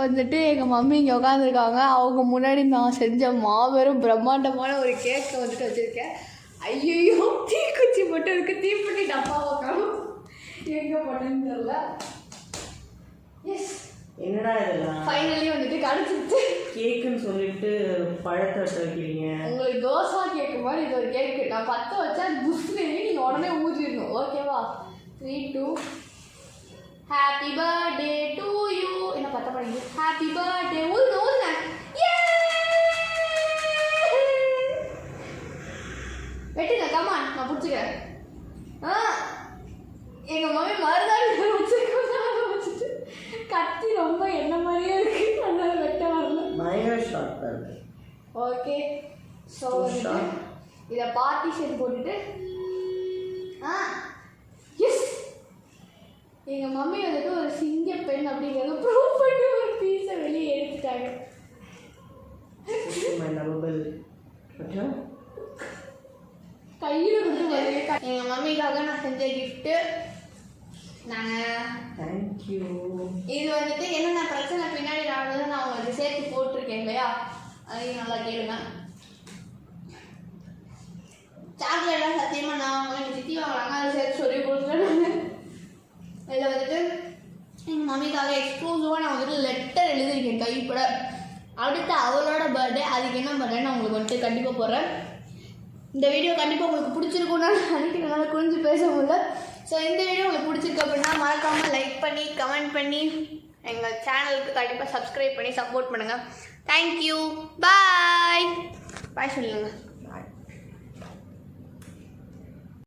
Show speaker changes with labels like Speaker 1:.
Speaker 1: வந்துட்டு எங்கள் மம்மி இங்கே உட்காந்துருக்காங்க அவங்க முன்னாடி நான் செஞ்ச மாபெரும் பிரம்மாண்டமான ஒரு கேக்கை வந்துட்டு வச்சுருக்கேன். ஐயோ தீக்குச்சி மட்டும் இருக்கு தீப்பெட்டி டப்பா வைக்கணும். எங்கே பண்ணேன்னு தெரியல. எஸ்
Speaker 2: என்னடா இதெல்லாம்?
Speaker 1: ஃபைனலி வந்துட்டு கிடச்சிருச்சு.
Speaker 2: கேக்குன்னு சொல்லிட்டு பழத்தை வச்சு வைக்கிறீங்க.
Speaker 1: உங்களுக்கு தோசை கேக்கு மாதிரி இது ஒரு கேக்கு நான் பற்ற வச்சா புஷ்னு நீங்கள் உடனே ஊற்றிடணும் ஓகேவா த்ரீ டூ ஹாப்பி பர்த்டே பண்ணீங்க ஹாப்பி பர்த்டே ஊதுங்க ஊதுங்க வெட்டுங்க கமான் நான் பிடிச்சிக்கிறேன். ஆ எங்கள் மம்மி மறுநாள் வச்சிருக்கோம் கத்தி ரொம்ப என்ன மாதிரியே இருக்கு. அதனால வெட்ட வரல.
Speaker 2: பயங்கர இருக்கு
Speaker 1: ஓகே ஸோ. இதை பார்ட்டிஷன் போட்டுட்டு ஆ எஸ் எங்கள் மம்மி வந்துட்டு ஒரு சிங்க பெண் அப்படிங்கிறத ப்ரூவ் பண்ணி
Speaker 2: ஓகே
Speaker 1: கையில் வருது. எங்கள் மம்மிக்காக நான் செஞ்ச கிஃப்ட்டு நாங்கள்
Speaker 2: தேங்க்யூ
Speaker 1: இது வந்துட்டு என்னென்ன பிரச்சனை பின்னாடி நடந்தது நான் உங்களுக்கு சேர்த்து போட்டிருக்கேன் இல்லையா? அதையும் நல்லா கேளுங்க. சாக்லேட்லாம் சத்தியமாக நான் வாங்கல. எங்கள் சித்தி வாங்கினாங்க அதை சேர்த்து சொல்லி கொடுத்துட்டேன் இதில் வந்துட்டு எங்கள் மம்மிக்காக எக்ஸ்க்ளூசிவாக நான் வந்துட்டு லெட்டர் எழுதியிருக்கேன் கைப்பட. அடுத்து அவளோட பர்த்டே அதுக்கு என்ன பண்ணுறேன்னு நான் உங்களுக்கு வந்துட்டு கண்டிப்பாக போடுறேன். இந்த வீடியோ கண்டிப்பாக உங்களுக்கு பிடிச்சிருக்கும்னா நான் நினைக்கிறனால குறிஞ்சு பேச முடியல. ஸோ இந்த வீடியோ உங்களுக்கு பிடிச்சிருக்கு அப்படின்னா மறக்காமல் லைக் பண்ணி கமெண்ட் பண்ணி எங்கள் சேனலுக்கு கண்டிப்பாக சப்ஸ்கிரைப் பண்ணி சப்போர்ட் பண்ணுங்கள் தேங்க்யூ பாய் பாய் சொல்லுங்கள்